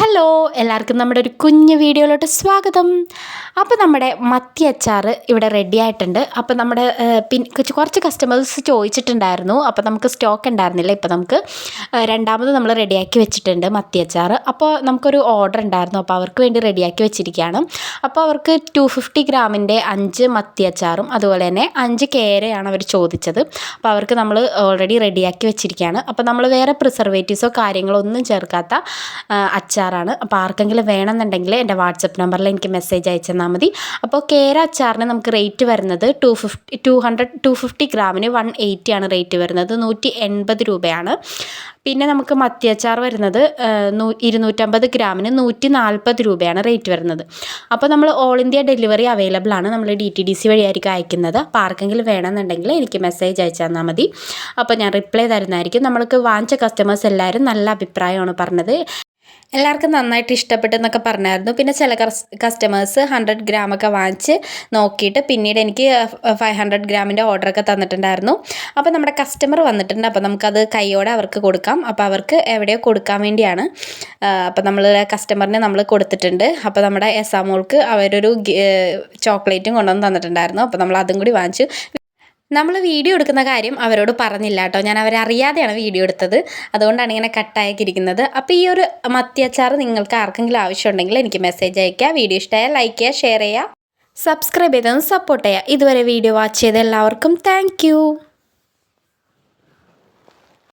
Hello എല്ലാവർക്കും നമ്മുടെ ഒരു കുഞ്ഞ് വീഡിയോയിലോട്ട് സ്വാഗതം. അപ്പോൾ നമ്മുടെ മത്തി അച്ചാർ ഇവിടെ റെഡി ആയിട്ടുണ്ട്. അപ്പോൾ നമ്മുടെ പിന്നെ കുറച്ച് കസ്റ്റമേഴ്സ് ചോദിച്ചിട്ടുണ്ടായിരുന്നു. അപ്പോൾ നമുക്ക് സ്റ്റോക്ക് ഉണ്ടായിരുന്നില്ല. ഇപ്പോൾ നമുക്ക് രണ്ടാമത് നമ്മൾ റെഡിയാക്കി വെച്ചിട്ടുണ്ട് മത്തി അച്ചാർ. അപ്പോൾ നമുക്കൊരു ഓർഡർ ഉണ്ടായിരുന്നു. അപ്പോൾ അവർക്ക് വേണ്ടി റെഡിയാക്കി വെച്ചിരിക്കുകയാണ്. അപ്പോൾ അവർക്ക് ടു ഫിഫ്റ്റി ഗ്രാമിന്റെ അഞ്ച് മത്തി അച്ചാറും അതുപോലെ തന്നെ അഞ്ച് കേരയാണ് അവർ ചോദിച്ചത്. അപ്പോൾ അവർക്ക് നമ്മൾ ഓൾറെഡി റെഡിയാക്കി വെച്ചിരിക്കുകയാണ്. അപ്പോൾ നമ്മൾ വേറെ പ്രിസർവേറ്റീവ്സോ കാര്യങ്ങളോ ഒന്നും ചേർക്കാത്ത അച്ചാറാണ്. അപ്പോൾ ആർക്കെങ്കിലും വേണമെന്നുണ്ടെങ്കിൽ എന്റെ വാട്സപ്പ് നമ്പറിൽ എനിക്ക് മെസ്സേജ് അയച്ചു തന്നാൽ മതി. അപ്പോൾ കേര അച്ചാറിന് നമുക്ക് റേറ്റ് വരുന്നത് two fifty two hundred two fifty ഗ്രാമിന് വൺ എയ്റ്റി ആണ് റേറ്റ് വരുന്നത്. നൂറ്റി എൺപത് രൂപയാണ്. പിന്നെ നമുക്ക് മത്തി അച്ചാർ വരുന്നത് ഇരുന്നൂറ്റമ്പത് ഗ്രാമിന് നൂറ്റി നാൽപ്പത് രൂപയാണ് റേറ്റ് വരുന്നത്. അപ്പോൾ നമ്മൾ ഓൾ ഇന്ത്യ ഡെലിവറി അവൈലബിൾ ആണ് നമ്മൾ ഡി ടി ഡി സി വഴിയായിരിക്കും അയക്കുന്നത്. അപ്പോൾ ആർക്കെങ്കിലും വേണമെന്നുണ്ടെങ്കിൽ എനിക്ക് മെസ്സേജ് അയച്ചു തന്നാൽ മതി. അപ്പോൾ ഞാൻ റിപ്ലൈ തരുന്നതായിരിക്കും. നമ്മൾക്ക് വാങ്ങിച്ച കസ്റ്റമേഴ്സ് എല്ലാവരും നല്ല അഭിപ്രായമാണ് പറഞ്ഞത്. എല്ലാവർക്കും നന്നായിട്ട് ഇഷ്ടപ്പെട്ടു എന്നൊക്കെ പറഞ്ഞായിരുന്നു. പിന്നെ ചില കസ്റ്റമേഴ്സ് ഹൺഡ്രഡ് ഗ്രാമൊക്കെ വാങ്ങിച്ച് നോക്കിയിട്ട് പിന്നീട് എനിക്ക് ഫൈവ് ഹൺഡ്രഡ് ഗ്രാമിന്റെ ഓർഡറൊക്കെ തന്നിട്ടുണ്ടായിരുന്നു. അപ്പോൾ നമ്മുടെ കസ്റ്റമർ വന്നിട്ടുണ്ട്. അപ്പോൾ നമുക്കത് കൈയോടെ അവർക്ക് കൊടുക്കാം. അപ്പോൾ അവർക്ക് എവിടെയോ കൊടുക്കാൻ വേണ്ടിയാണ്. അപ്പോൾ നമ്മൾ കസ്റ്റമറിനെ നമ്മൾ കൊടുത്തിട്ടുണ്ട്. അപ്പോൾ നമ്മുടെ എസാമോൾക്ക് അവരൊരു ചോക്ലേറ്റും കൊണ്ടുവന്ന് തന്നിട്ടുണ്ടായിരുന്നു. അപ്പോൾ നമ്മൾ അതും കൂടി വാങ്ങിച്ചു. നമ്മൾ വീഡിയോ എടുക്കുന്ന കാര്യം അവരോട് പറഞ്ഞില്ല കേട്ടോ. ഞാൻ അവരെ അറിയാതെയാണ് വീഡിയോ എടുത്തത്. അതുകൊണ്ടാണ് ഇങ്ങനെ കട്ടാക്കിയിരിക്കുന്നത് അപ്പോൾ ഈ ഒരു മത്തിയച്ചാർ നിങ്ങൾക്ക് ആർക്കെങ്കിലും ആവശ്യമുണ്ടെങ്കിൽ എനിക്ക് മെസ്സേജ് അയയ്ക്കുക. വീഡിയോ ഇഷ്ടമായാൽ ലൈക്ക് ചെയ്യുക ഷെയർ ചെയ്യുക. സബ്സ്ക്രൈബ് ചെയ്തൊന്ന് സപ്പോർട്ട് ചെയ്യുക. ഇതുവരെ വീഡിയോ വാച്ച് ചെയ്ത എല്ലാവർക്കും താങ്ക്